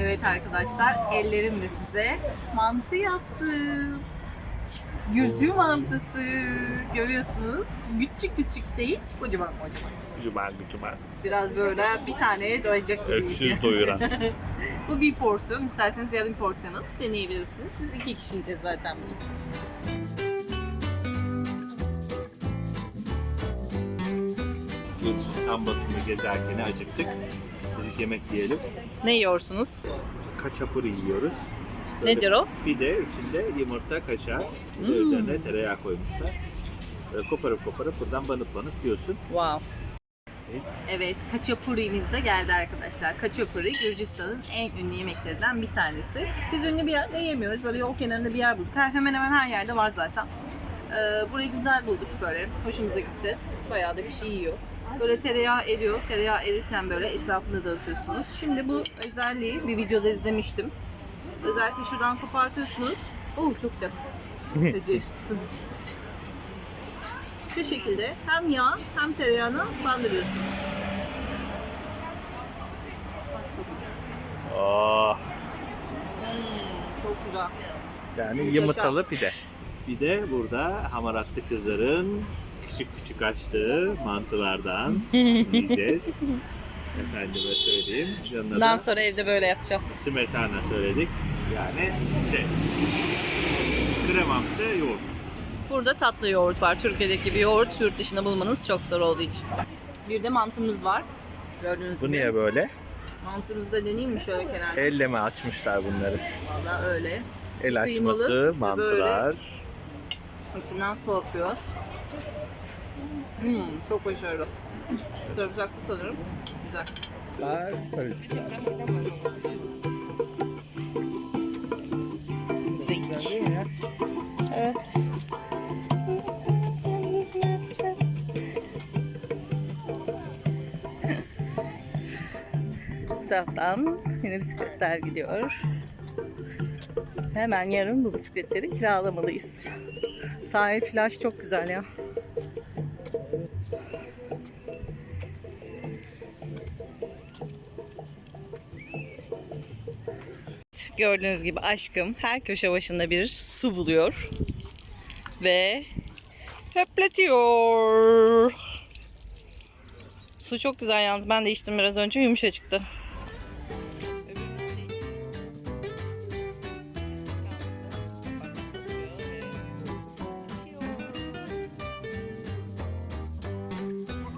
Evet arkadaşlar ellerimle size mantı yaptım. Gürcü mantısı. Görüyorsunuz. Küçük küçük değil, kocaman kocaman. Güzel güzel. Biraz böyle bir taneye doyacak gibiyiz. Öksüz doyuran. Bu bir porsiyon. İsterseniz yarım porsiyonu deneyebilirsiniz. Biz iki kişi yiyeceğiz zaten bunu. Gürcistan batımı gezerken acıktık. Yemek yiyelim. Ne yiyorsunuz? Kaçapuri yiyoruz. Nedir o? Bir de içinde yumurta, kaşar, bir Hmm. üzerine tereyağı koymuşlar. Böyle koparıp koparıp buradan banıp banıp yiyorsun. Wow. Evet. Evet, kaçapuri'miz de geldi arkadaşlar. Kaçapuri Gürcistan'ın en ünlü yemeklerinden bir tanesi. Biz ünlü bir yerde yemiyoruz. Böyle yol kenarında bir yer bulduk. Hemen hemen her yerde var zaten. Ee, burayı güzel bulduk böyle. Hoşumuza gitti. Bayağı da kişi yiyor. Böyle tereyağı eriyor. Tereyağı erirken böyle etrafında dağıtıyorsunuz. Şimdi bu özelliği bir videoda izlemiştim. Özellikle şuradan kopartıyorsunuz. Oo çok sıcak. Feci. Şu şekilde hem yağ hem tereyağını bandırıyorsunuz. Oh, Hmm, çok güzel. yani yumurtalı pide. Bir de burada hamaratlı kızların küçük küçük açtığı mantılardan yiyeceğiz. Efendime söyleyeyim. Yanına Bundan da sonra evde böyle yapacağım. smetana söyledik. Yani şey, kremamsı yoğurt. Burada tatlı yoğurt var. Türkiye'deki gibi yoğurt yurt dışında bulmanız çok zor olduğu için. Bir de mantımız var. Gördüğünüz Bu gibi. niye böyle? Mantınızı da deneyeyim mi şöyle kenarda? Elle mi açmışlar bunları? Valla öyle. El Kıymalı açması, ve mantılar. İçinden su akıyor. Hmm, çok başarılı. Sarımsaklı sanırım. Güzel. Evet. Bu taraftan yine bisikletler gidiyor. Hemen yarın bu bisikletleri kiralamalıyız. Sahil plaj çok güzel ya. Gördüğünüz gibi aşkım her köşe başında bir su buluyor. Ve höpletiyor. Su çok güzel yalnız. Ben de içtim biraz önce yumuşacıktı.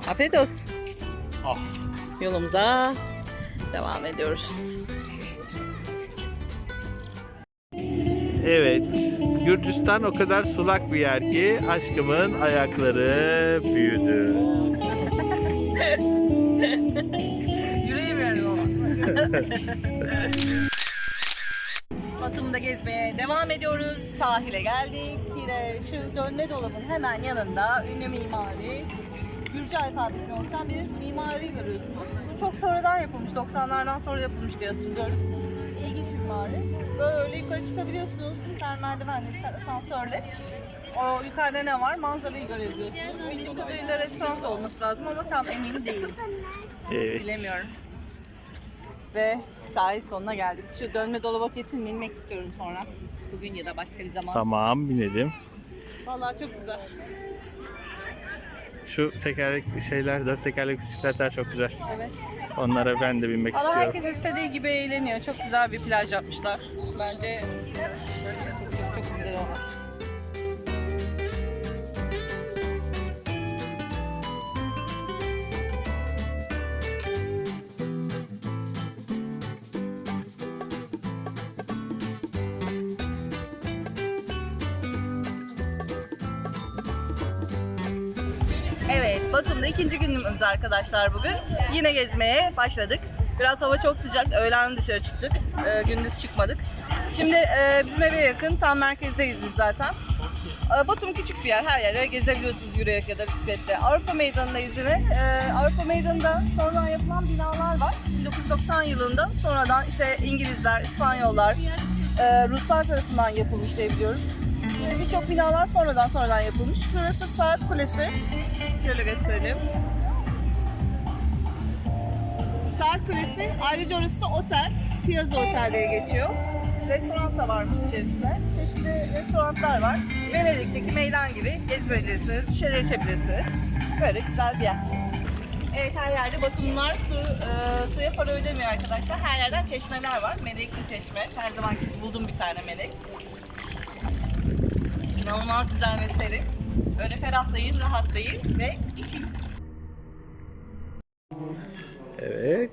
Afiyet olsun. Ah. Yolumuza devam ediyoruz. Evet, Gürcistan o kadar sulak bir yer ki aşkımın ayakları büyüdü. Yürüyemiyorum ama. Batum'da gezmeye devam ediyoruz. Sahile geldik. Yine şu dönme dolabın hemen yanında ünlü mimari Gürcü alfabesine oluşan bir mimari görüyorsunuz. Bu çok sonradan yapılmış. 90'lardan sonra yapılmış diye hatırlıyorum. İlginç bir mimari. Böyle yukarı çıkabiliyorsunuz. Sen merdivenle, asansörle. O yukarıda ne var? Manzarayı görebiliyorsunuz. Bildiğim kadarıyla restoran da olması lazım ama tam emin değilim. Evet. Bilemiyorum. Ve sahil sonuna geldik. Şu dönme dolaba kesin binmek istiyorum sonra. Bugün ya da başka bir zaman. Tamam, binelim. Vallahi çok güzel. Şu tekerlek şeyler, dört tekerlek bisikletler çok güzel. Evet. Onlara ben de binmek Valla istiyorum. herkes istediği gibi eğleniyor. Çok güzel bir plaj yapmışlar. Bence günümüz arkadaşlar bugün. Yine gezmeye başladık. Biraz hava çok sıcak, öğlen dışarı çıktık. Ee, gündüz çıkmadık. Şimdi e, bizim eve yakın, tam merkezdeyiz biz zaten. Ee, Batum küçük bir yer, her yere gezebiliyorsunuz yürüyerek ya da bisikletle. Avrupa Meydanı'ndayız yine. Ee, Avrupa Meydanı'nda sonradan yapılan binalar var. 1990 yılında sonradan işte İngilizler, İspanyollar, e, Ruslar tarafından yapılmış diye biliyoruz. Birçok binalar sonradan sonradan yapılmış. Şurası Saat Kulesi. Şöyle gösterelim. Saat Kulesi. Ayrıca orası da otel. Piazza Otel diye geçiyor. Restoran da varmış içerisinde. Çeşitli restoranlar var. Venedik'teki meydan gibi gezebilirsiniz, bir şeyler içebilirsiniz. Böyle güzel bir yer. Evet her yerde Batumlular su, e, suya para ödemiyor arkadaşlar. Her yerden çeşmeler var. Melekli çeşme. Her zaman buldum bir tane melek. İnanılmaz güzel ve serin. Böyle ferahlayın, rahatlayın ve için. Evet.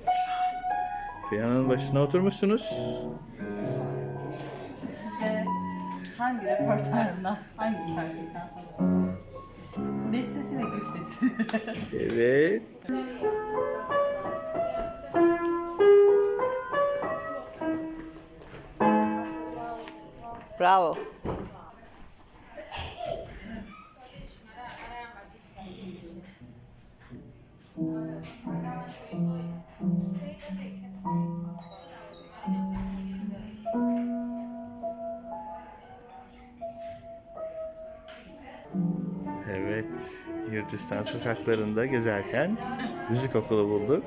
Piyanonun başına oturmuşsunuz. Size hangi repertuarından hangi şarkıyı çalsam? Bestesi ve güftesi. Evet. Bravo. Sokaklarında gezerken müzik okulu bulduk.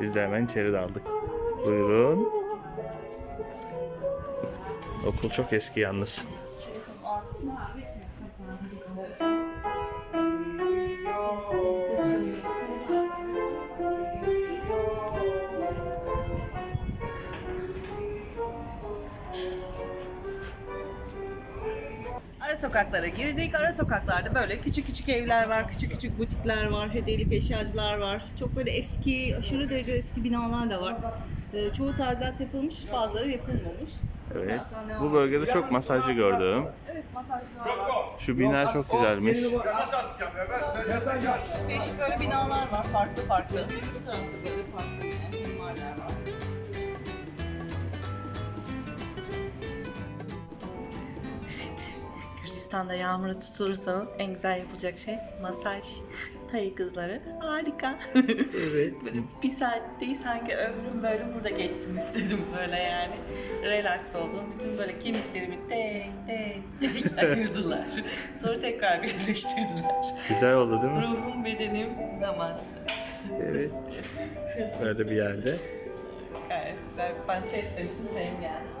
Biz de hemen içeri daldık. Buyurun. Okul çok eski yalnız. Sokaklara girdik. Ara sokaklarda böyle küçük küçük evler var, küçük küçük butikler var, hediyelik eşyacılar var. Çok böyle eski, aşırı derece eski binalar da var. Ee, çoğu tadilat yapılmış, bazıları yapılmamış. Evet. Bu bölgede çok masajcı gördüm. Evet, masajlar var. Şu bina çok güzelmiş. Değişik böyle binalar var, farklı farklı. Bu tarafta Gürcistan'da yağmuru tutulursanız en güzel yapılacak şey masaj. Tayı kızları. Harika. Evet. bir saat değil sanki ömrüm böyle burada geçsin istedim böyle yani. Relax oldum. Bütün böyle kemiklerimi tek tek tek ayırdılar. Sonra tekrar birleştirdiler. Güzel oldu değil mi? Ruhum bedenim namaz. Evet. Böyle bir yerde. Gayet güzel. Ben çay istemiştim, çayım geldi.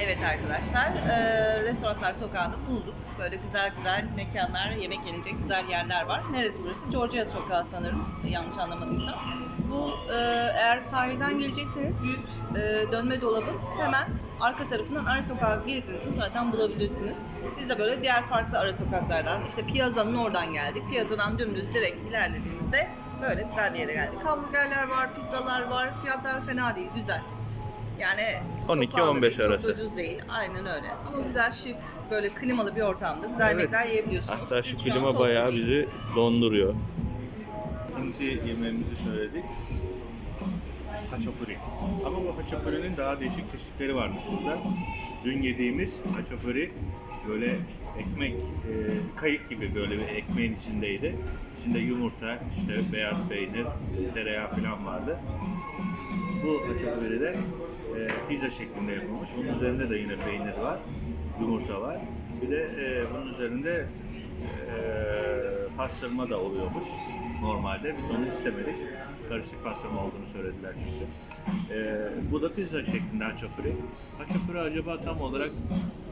Evet arkadaşlar, eee restoranlar sokağını bulduk. Böyle güzel güzel mekanlar, yemek yenecek güzel yerler var. Neresi burası? Georgia Sokağı sanırım, yanlış anlamadıysam. Bu eee, eğer sahilden gelecekseniz büyük eee, dönme dolabın hemen arka tarafından ara sokağa girdiğinizde zaten bulabilirsiniz. Biz de böyle diğer farklı ara sokaklardan, işte Piazza'nın oradan geldik. Piazza'dan dümdüz direkt ilerlediğimizde böyle güzel bir yere geldik. Hamburgerler var, pizzalar var, fiyatlar fena değil, güzel. Yani çok 12-15 pahalı değil, arası. Çok ucuz değil. Aynen öyle. Ama güzel şık, böyle klimalı bir ortamda güzel Evet. yemekler yiyebiliyorsunuz. Hatta şu Biz şu klima tost bayağı yedik. bizi donduruyor. İkinci yemeğimizi söyledik. Haçapuri. Ama bu haçapuri'nin daha değişik çeşitleri varmış burada. Dün yediğimiz haçapuri böyle ekmek, e, kayık gibi böyle bir ekmeğin içindeydi. İçinde yumurta, işte beyaz peynir, tereyağı falan vardı. Bu haçapuri de e, pizza şeklinde yapılmış. Bunun üzerinde de yine peynir var, yumurta var. Bir de e, bunun üzerinde e, pastırma da oluyormuş normalde. Biz onu istemedik. Karışık pastırma olduğunu söylediler çünkü. E, bu da pizza şeklinde haçapuri. Haçapuri acaba tam olarak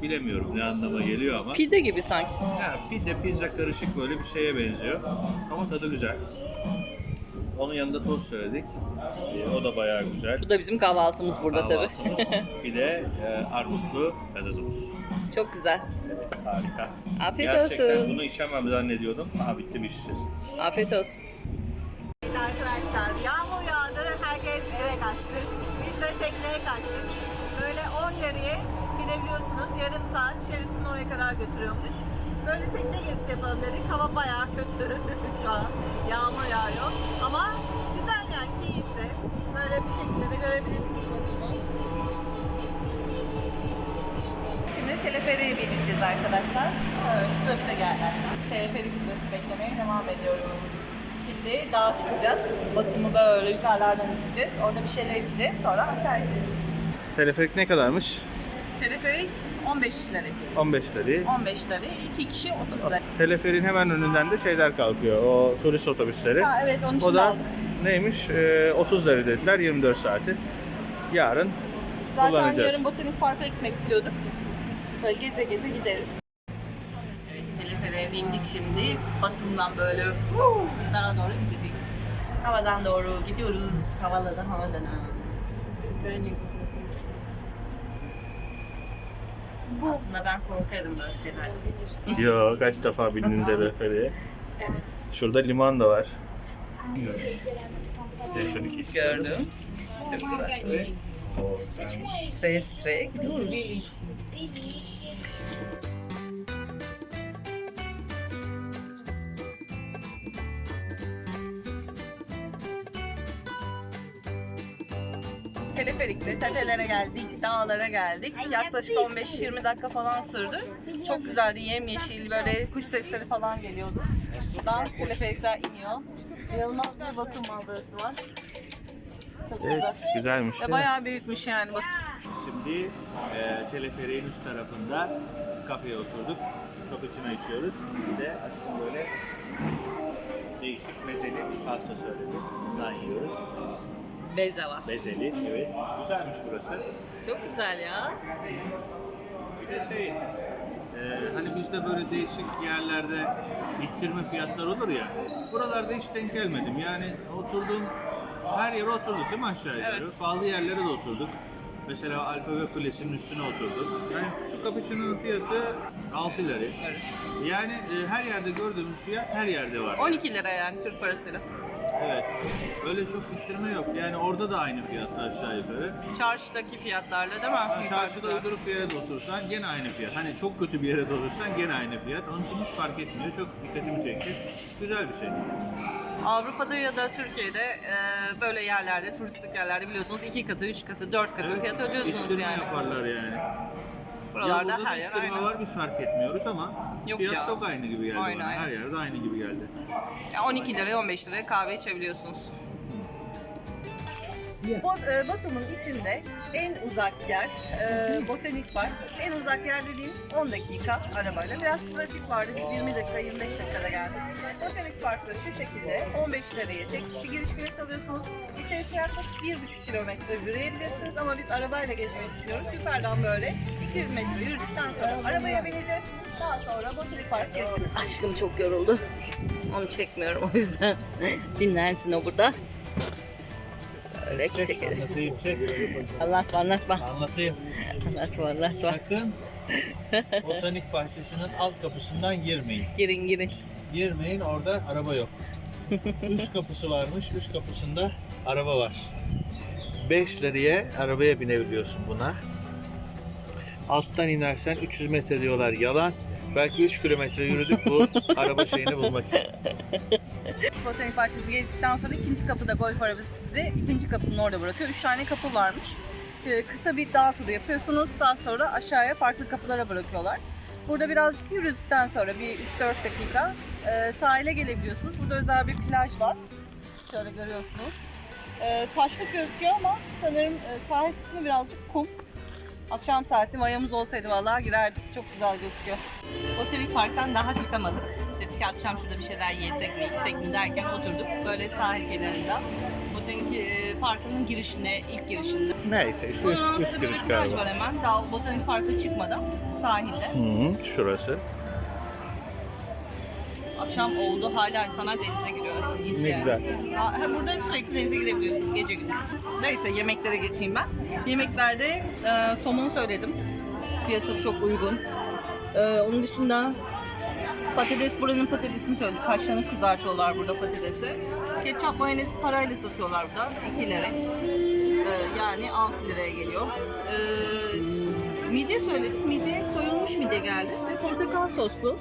bilemiyorum ne anlama geliyor ama. Pide gibi sanki. Ya bir de pizza karışık böyle bir şeye benziyor. Ama tadı güzel. Onun yanında tost söyledik. E, o da bayağı güzel. Bu da bizim kahvaltımız burada tabii. Kahvaltımız. bir de e, armutlu gazozumuz. Çok güzel. Evet, harika. Afiyet Gerçekten olsun. bunu içemem zannediyordum. Aha bitti bir şişesi. Afiyet olsun. Arkadaşlar yağmur yağdı, herkes eve kaçtı. Biz de tekneye kaçtık. Böyle 10 yarıya gidebiliyorsunuz. Yarım saat Sheraton oraya kadar götürüyormuş. Böyle tekne gezisi yapalım dedik. Hava bayağı kötü şu an. Yağmur yağıyor. Teleferiğe bineceğiz arkadaşlar. Evet, sıra bize geldi. Teleferik sırası beklemeye devam ediyoruz. Şimdi dağa çıkacağız. Batum'u böyle yukarılardan izleyeceğiz. Orada bir şeyler içeceğiz. Sonra aşağı ineceğiz. Teleferik ne kadarmış? Teleferik 15 lira. 15 lira. 15 lira. 2 kişi 30 lira. Teleferin hemen önünden de şeyler kalkıyor. O turist otobüsleri. Ha evet onun için O da aldım. neymiş? Ee, 30 lira dediler 24 saati. Yarın Zaten kullanacağız. yarın Botanik Park'a gitmek istiyorduk. Böyle geze geze gideriz. Evet, teleferiğe bindik şimdi. Batum'dan böyle huu, daha doğru gideceğiz. Havadan doğru gidiyoruz. Havaladan havaladan. Aslında ben korkarım böyle şeyler. Yo kaç defa bindin teleferiğe. Şurada liman da var. Gördüm. Çok güzel. Sıraya sıraya gidiyoruz. Teleferikle tepelere geldik, dağlara geldik. Yaklaşık 15-20 dakika falan sürdü. Çok güzeldi, yemyeşil, böyle kuş sesleri falan geliyordu. Buradan teleferikler iniyor. İnanılmaz bir Batum manzarası var. Çok Evet, güzel. güzelmiş Ve bayağı büyükmüş yani Batum. Şimdi e, teleferiğin üst tarafında kafeye oturduk. Çok içine içiyoruz. Bir de aşkım böyle değişik mezeli bir pasta söyledi. Bundan yiyoruz. Bezava. Bezeli, evet. Güzelmiş burası. Çok güzel ya. Bir de şey, e, hani bizde böyle değişik yerlerde ittirme fiyatlar olur ya. Buralarda hiç denk gelmedim. Yani oturdum, her yere oturduk değil mi aşağı yukarı? Evet. Pahalı yerlere de oturduk. Mesela Alfabe Kulesi'nin üstüne oturduk. Yani şu cappuccino'nun fiyatı 6 lira. Yani e, her yerde gördüğümüz fiyat her yerde var. 12 lira yani Türk parasıyla. Evet. Öyle çok ittirme yok. Yani orada da aynı fiyatta aşağı yukarı. Çarşıdaki fiyatlarla değil mi? Yani çarşıda uyduruk bir yere de otursan gene aynı fiyat. Hani çok kötü bir yere de otursan gene aynı fiyat. Onun için hiç fark etmiyor. Çok dikkatimi çekti. Güzel bir şey. Avrupa'da ya da Türkiye'de e, böyle yerlerde, turistik yerlerde biliyorsunuz iki katı, üç katı, dört katı fiyat ödüyorsunuz ittirme yani. yaparlar yani. Buralarda ya burada her da yer aynı. var biz fark etmiyoruz ama Yok fiyat ya. çok aynı gibi geldi Aynı, bana. aynı. Her yerde aynı gibi geldi. Yani 12 liraya 15 liraya kahve içebiliyorsunuz. Bu e, Batum'un içinde en uzak yer e, Botanik Park. En uzak yer dediğim 10 dakika arabayla. Biraz trafik vardı. Biz 20 dakika, 25 dakikada geldik. Botanik Park'ta şu şekilde 15 liraya tek kişi giriş bilet alıyorsunuz. İçerisine yaklaşık 1,5 kilometre yürüyebilirsiniz ama biz arabayla gezmek istiyoruz. Yukarıdan böyle 200 metre yürüdükten sonra arabaya bineceğiz. Daha sonra Botanik Park gezeceğiz. Aşkım çok yoruldu. Onu çekmiyorum o yüzden. Dinlensin o burada. Öyle çekelim. Anlatayım çek. Anlatma anlatma. Anlatayım. Anlatma anlatma. Sakın botanik bahçesinin alt kapısından girmeyin. Girin girin. Girmeyin orada araba yok. Üst kapısı varmış. Üst kapısında araba var. 5 liraya arabaya binebiliyorsun buna. Alttan inersen 300 metre diyorlar yalan. Belki 3 kilometre yürüdük bu araba şeyini bulmak için. Botanik bahçesi gezdikten sonra ikinci kapıda golf arabası sizi ikinci kapının orada bırakıyor. Üç tane kapı varmış. Ee, kısa bir dağ turu yapıyorsunuz. Daha sonra aşağıya farklı kapılara bırakıyorlar. Burada birazcık yürüdükten sonra bir 3-4 dakika e, sahile gelebiliyorsunuz. Burada özel bir plaj var. Şöyle görüyorsunuz. E, taşlık gözüküyor ama sanırım e, sahil kısmı birazcık kum. Akşam saati mayamız olsaydı vallahi girerdik. Çok güzel gözüküyor. Botanik Park'tan daha çıkamadık. Ki akşam şurada bir şeyler yesek mi içsek mi derken oturduk. Böyle sahil kenarında. Botanik e, Park'ın girişinde, ilk girişinde. Neyse işte üst, Bunun üst giriş bir plaj galiba. var hemen. Daha Botanik Park'a çıkmadan sahilde. Hı hı, şurası. Akşam oldu hala insanlar denize giriyor. İlginç Ne yani. güzel. Ha, Burada sürekli denize girebiliyorsunuz gece gündüz. Neyse yemeklere geçeyim ben. Yemeklerde e, somon söyledim. Fiyatı çok uygun. E, onun dışında patates buranın patatesini söyledim. Kaşlarını kızartıyorlar burada patatesi. Ketçap mayonez parayla satıyorlar burada. 2 lira. E, yani 6 liraya geliyor. E, midye söyledim. Midye soyulmuş midye geldi. Ve portakal soslu.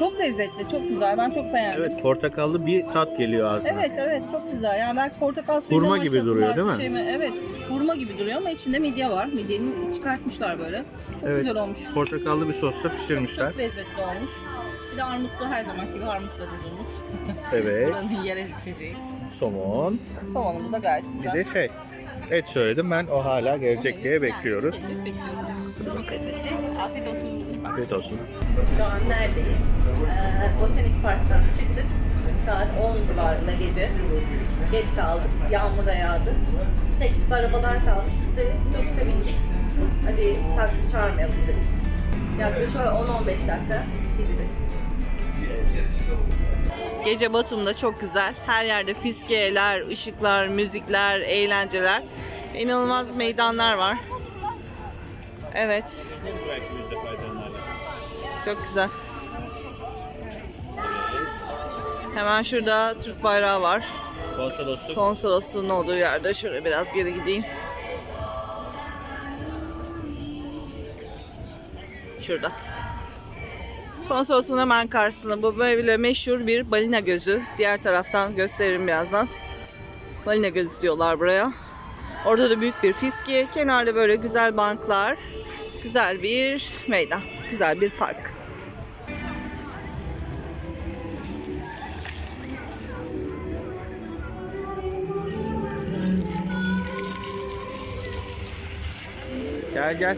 Çok lezzetli, çok güzel. Ben çok beğendim. Evet portakallı bir tat geliyor ağzına. Evet evet çok güzel. Yani belki portakal suyuyla Hurma gibi duruyor, değil bir mi? Şey mi? Evet. Hurma gibi duruyor ama içinde midye var. Midyenin çıkartmışlar böyle. Çok Evet. güzel olmuş. Portakallı bir sosta pişirmişler. Çok lezzetli olmuş. Bir de armutlu her zaman gibi armutla dediğimiz. Evet. Buranın yerel içeceği. Somon. Somonumuz da gayet Bir güzel. de şey. Et söyledim ben o hala gelecek diye bekliyoruz. Çok lezzetli. Afiyet olsun. Afiyet olsun. Şu an neredeyiz? Ee, Botanik Park'tan çıktık. Saat 10 civarında gece. Geç kaldık. Yağmur da yağdı. Tek tip arabalar kalmış. Biz de otobüse bindik. Hadi taksi çağırmayalım dedik. Yaklaşık 10-15 dakika gideceğiz. Gece Batum'da çok güzel. Her yerde fiskiyeler, ışıklar, müzikler, eğlenceler. İnanılmaz meydanlar var. Evet. Çok güzel. Hemen şurada Türk bayrağı var. Konsolosluk. Konsolosluğun olduğu yerde. Şöyle biraz geri gideyim. Şurada. Konsolosluğun hemen karşısında bu böyle meşhur bir balina gözü. Diğer taraftan gösteririm birazdan. Balina gözü diyorlar buraya. Orada da büyük bir fiski. Kenarda böyle güzel banklar. Güzel bir meydan. Güzel bir park. Gel gel.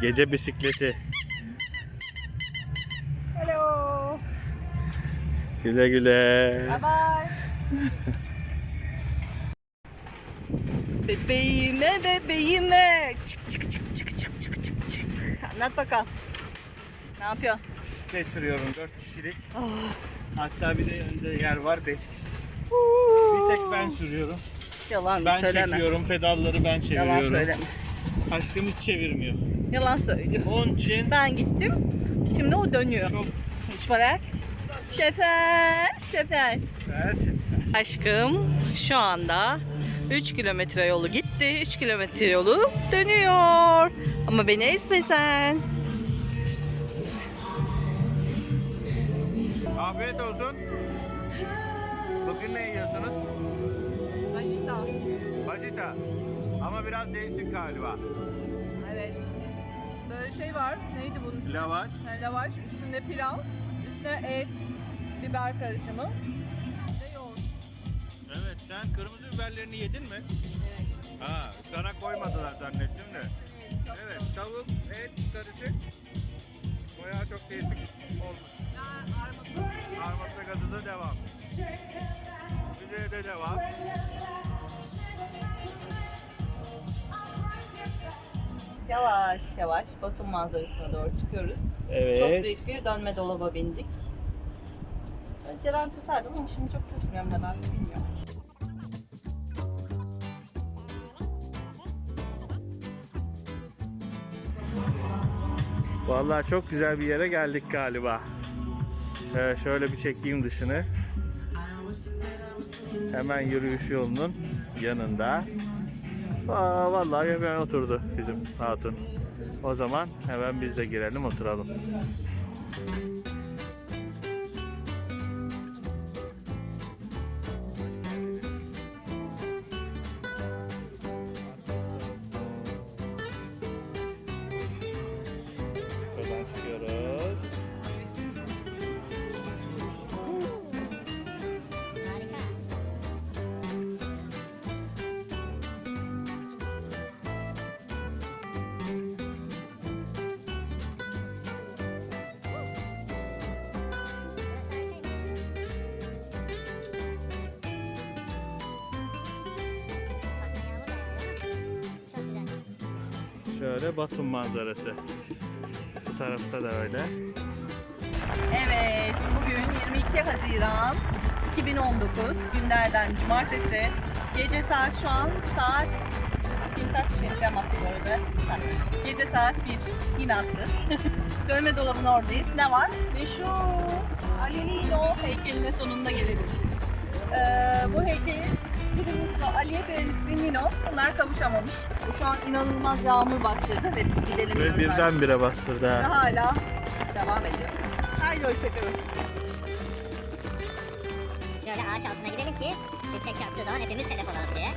Gece bisikleti. Hello. Güle güle. Bye bye. bebeğime bebeğime. Çık çık çık çık çık çık çık çık. Anlat bakalım. Ne yapıyorsun? Bisiklet sürüyorum 4 kişilik. Hatta bir de önde yer var 5 kişi. Bir tek ben sürüyorum. Yalan Ben söyleme. çekiyorum, pedalları ben Yalan çeviriyorum. söyleme. Aşkım hiç çevirmiyor. Yalan söylüyor. Onun için Ben gittim. Şimdi o dönüyor. çok Hiç bırak. Şefer, şefer. sert. Aşkım şu anda 3 kilometre yolu gitti. 3 kilometre yolu dönüyor. Ama beni ezme sen. Afiyet olsun. Bugün ne yiyorsunuz? Bacita. Ama biraz değişik galiba. Evet. Böyle şey var. Neydi bunun ismi? Lavaş. Ha, Lavaş. Üstünde pilav. Üstüne et. Biber karışımı. Ve yoğurt. Evet, sen kırmızı biberlerini yedin mi? Ha, sana koymadılar zannettim de. Evet, tavuk, et karışık. Bayağı çok değişik olmuş. Armutlu gazı da devam. Bize de devam. Yavaş yavaş Batum manzarasına doğru çıkıyoruz. Evet. Çok büyük bir dönme dolaba bindik. Ceren tırsardım ama şimdi çok tırsmıyorum nedense bilmiyorum. Vallahi çok güzel bir yere geldik galiba. Ee, şöyle bir çekeyim dışını. Hemen yürüyüş yolunun yanında. Aa, vallahi hemen oturdu bizim hatun. O zaman hemen biz de girelim oturalım. Şöyle Batum manzarası. Bu tarafta da öyle. Evet, bugün 22 Haziran 2019 günlerden cumartesi. Gece saat şu an saat Kim kaç şey yaptı? Ha, Gece saat 1 yine attı. Dövme dolabının oradayız. Ne var? Ve şu Alilino heykeline sonunda gelelim. Ee, bu heykelin birinin ismi Aliye, birinin ismi Nino. Bunlar kavuşamamış. Şu an inanılmaz yağmur bastırdı ve biz gidelim. Ve yanlarına. birdenbire bastırdı Ve ha. hala devam ediyor. Haydi hoşçakalın. Şöyle ağaç altına gidelim ki şimşek çarptığı zaman hepimiz telef olalım diye.